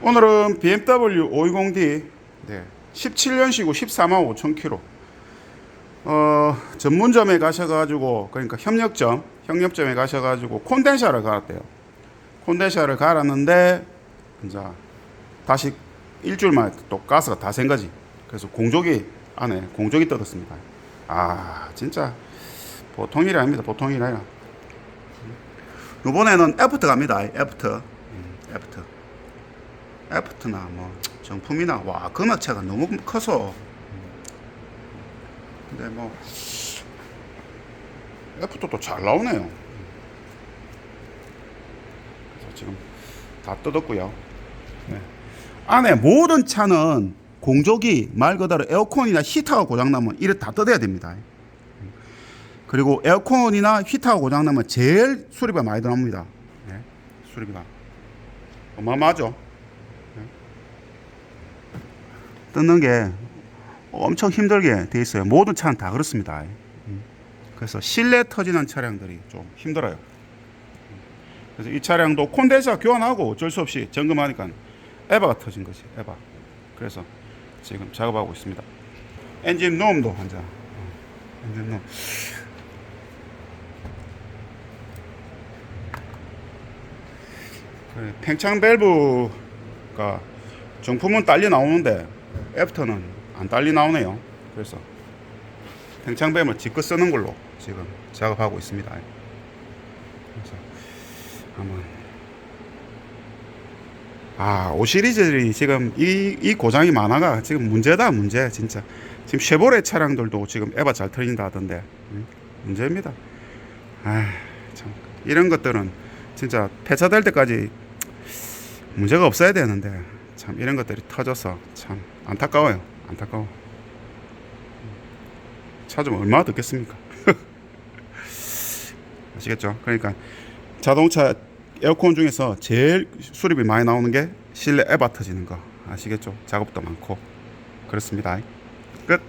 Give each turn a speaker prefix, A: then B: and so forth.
A: 오늘은 BMW 520D 네, 17년식이고 14만 5천 킬로. 어, 전문점에 가셔가지고 그러니까 협력점, 협력점에 가셔가지고 콘덴샤를 갈았대요. 콘덴샤를 갈았는데 이제 다시 일주일 만에 또 가스가 다센 거지. 그래서 공조기 안에 공조기 뜯었습니다. 아 진짜 보통 일이 아닙니다. 보통 일이 아니라. 이번에는 애프터 갑니다. 음, 애프터. 애프터나 뭐 정품이나 와 금액차가 너무 커서. 근데 뭐 애프터도 잘 나오네요. 그래서 지금 다 뜯었고요. 네. 안에 모든 차는 공조기 말 그대로 에어컨이나 히터가 고장나면 이를 다 뜯어야 됩니다. 그리고 에어컨이나 히터가 고장나면 제일 수리비가 많이 들어갑니다. 네, 수리비가 어마어마하죠. 네. 뜯는 게 엄청 힘들게 돼 있어요. 모든 차는 다 그렇습니다. 음. 그래서 실내 터지는 차량들이 좀 힘들어요. 그래서 이 차량도 콘덴서 교환하고 어쩔 수 없이 점검하니까 에바가 터진 거지. 에바. 그래서 지금 작업하고 있습니다. 엔진 놈도 한자. 엔진 놈. 그래, 팽창 밸브가 정품은 딸려 나오는데 애프터는 안 딸려 나오네요. 그래서 팽창 밸브를 직접 쓰는 걸로 지금 작업하고 있습니다. 그래서 한번 아, 5 시리즈들이 지금 이, 이 고장이 많아가 지금 문제다, 문제, 진짜. 지금 쉐보레 차량들도 지금 에바 잘 터진다 하던데, 음, 문제입니다. 아, 참. 이런 것들은 진짜 폐차될 때까지 문제가 없어야 되는데, 참, 이런 것들이 터져서 참 안타까워요. 안타까워. 차 좀 얼마나 듣겠습니까? 아시겠죠? 그러니까 자동차 에어컨 중에서 제일 수리비 많이 나오는 게 실내 에바 터지는 거 아시겠죠? 작업도 많고 그렇습니다. 끝.